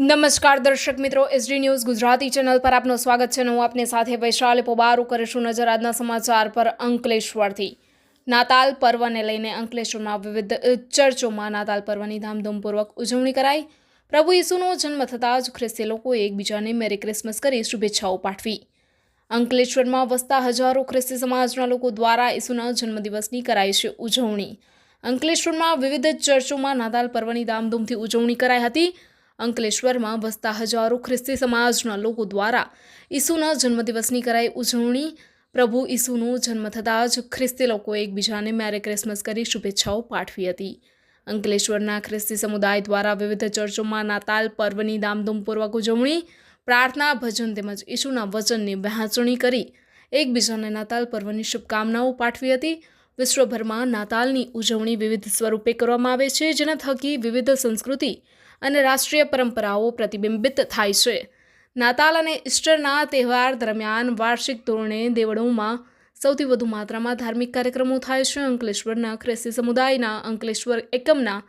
નમસ્કાર દર્શક મિત્રો એસડી ન્યૂઝ ગુજરાતી ચેનલ પર આપનું સ્વાગત છે હું આપની સાથે વૈશાલી પોબારું કરીશું નજર આજના સમાચાર પર અંકલેશ્વરથી. નાતાલ પર્વને લઈને અંકલેશ્વરમાં વિવિધ ચર્ચોમાં નાતાલ પર્વની ધામધૂમપૂર્વક ઉજવણી કરાઈ. પ્રભુ ઈસુનો જન્મ થતાં જ ખ્રિસ્તી લોકોએ એકબીજાને મેરી ક્રિસમસ કરી શુભેચ્છાઓ પાઠવી. અંકલેશ્વરમાં વસતા હજારો ખ્રિસ્તી સમાજના લોકો દ્વારા ઈસુના જન્મદિવસની કરાઈ છે ઉજવણી. અંકલેશ્વરમાં વિવિધ ચર્ચોમાં નાતાલ પર્વની ધામધૂમથી ઉજવણી કરાઈ હતી. અંકલેશ્વરમાં વસતા હજારો ખ્રિસ્તી સમાજના લોકો દ્વારા ઈસુના જન્મદિવસની કરાઈ ઉજવણી. પ્રભુ ઈસુનો જન્મ થતાં જ ખ્રિસ્તી લોકોએ એકબીજાને મેરી ક્રિસમસ કરી શુભેચ્છાઓ પાઠવી હતી. અંકલેશ્વરના ખ્રિસ્તી સમુદાય દ્વારા વિવિધ ચર્ચોમાં નાતાલ, પર્વની ધામધૂમપૂર્વક ઉજવણી, પ્રાર્થના, ભજન તેમજ ઈસુના વચનની વહેંચણી કરી એકબીજાને નાતાલ, પર્વની શુભકામનાઓ પાઠવી હતી. વિશ્વભરમાં નાતાલની ઉજવણી વિવિધ સ્વરૂપે કરવામાં આવે છે, જેના થકી વિવિધ સંસ્કૃતિ અને રાષ્ટ્રીય પરંપરાઓ પ્રતિબિંબિત થાય છે. નાતાલ અને ઈસ્ટરના તહેવાર દરમિયાન વાર્ષિક ધોરણે દેવળોમાં સૌથી વધુ માત્રામાં ધાર્મિક કાર્યક્રમો થાય છે. અંકલેશ્વરના ખ્રિસ્તી સમુદાયના અંકલેશ્વર એકમના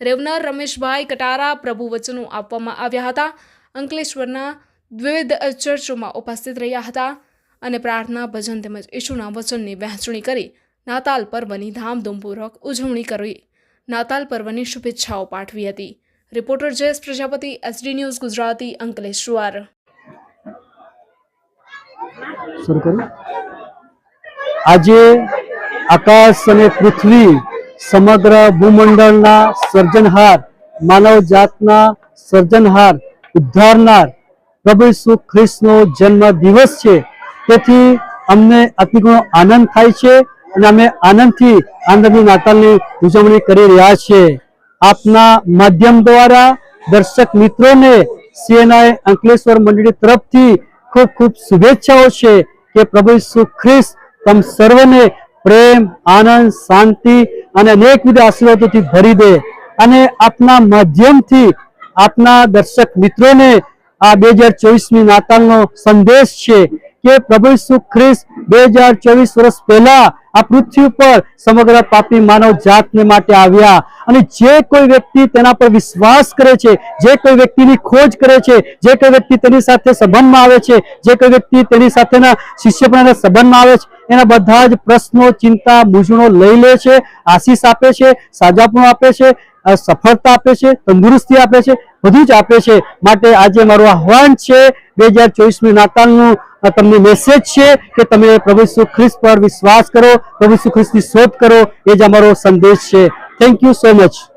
રેવનર રમેશભાઈ કટારા પ્રભુ વચનો આપવામાં આવ્યા હતા. અંકલેશ્વરના વિવિધ ચર્ચોમાં ઉપસ્થિત રહ્યા હતા અને પ્રાર્થના, ભજન તેમજ ઈશુના વચનની વહેંચણી કરી નાતાલ પર્વની ધામધૂમપૂર્વક ઉજવણી કરી. નાતાલ પર્વની શુભેચ્છાઓ પાઠવી હતી. Reporter Jayesh Prajapati SD news Gujarati Ankleshwar આજે આકાશ અને પૃથ્વી સમગ્ર ભૂમંડળના સર્જનહાર, માનવ જાતના સર્જનહાર, ઉદ્ધારનાર, પ્રભુ ઈસુ ખ્રિસ્તનો જન્મ દિવસ છે. તેથી અમને અતિગુણો આનંદ થાય છે. અને અમે આનંદથી આનંદની નાતાલની ઉજવણી કરી રહ્યા છીએ. આપના માધ્યમ દ્વારા દર્શક મિત્રોને સીએનઆઈ અંકલેશ્વર મંડળી તરફથી ખૂબ ખૂબ શુભેચ્છાઓ છે કે પ્રભુ ઈસુ ખ્રિસ્ત તમ સર્વને પ્રેમ, આનંદ, શાંતિ અને અનેકવિધ આશીર્વાદોથી ભરી દે. અને આપના માધ્યમથી આપના દર્શક મિત્રોને આ બે હજાર ચોવીસમી નાતાલનો સંદેશ છે કે પ્રભુ ઈસુ ખ્રિસ્ત બે હજાર ચોવીસ વર્ષ પહેલા આ પૃથ્વી ઉપર સમગ્ર પાપી માનવ જાતને માટે આવ્યા. અને જે કોઈ વ્યક્તિ તેના પર વિશ્વાસ કરે છે, જે કોઈ વ્યક્તિની ખોજ કરે છે, જે કોઈ વ્યક્તિ તેની સાથે સંબંધમાં આવે છે, જે કોઈ વ્યક્તિ તેની સાથેના શિષ્યપણાના સંબંધમાં આવે છે, એના બધા જ પ્રશ્નો, ચિંતા, મૂંઝવણો લઈ લે છે, આશીષ આપે છે સાજાપણું આપે છે સફળતા આપે છે, તંદુરસ્તી આપે છે, બધું જ આપે છે. માટે આજે મારું આહવાન છે, બે હજાર ચોવીસમી નાતાલનું તમને મેસેજ છે કે તમે પ્રભુ ઈસુ ખ્રિસ્ત પર વિશ્વાસ કરો, પ્રભુ ઈસુ ખ્રિસ્તની શોધ કરો, એ જ અમારો સંદેશ છે. Thank you so much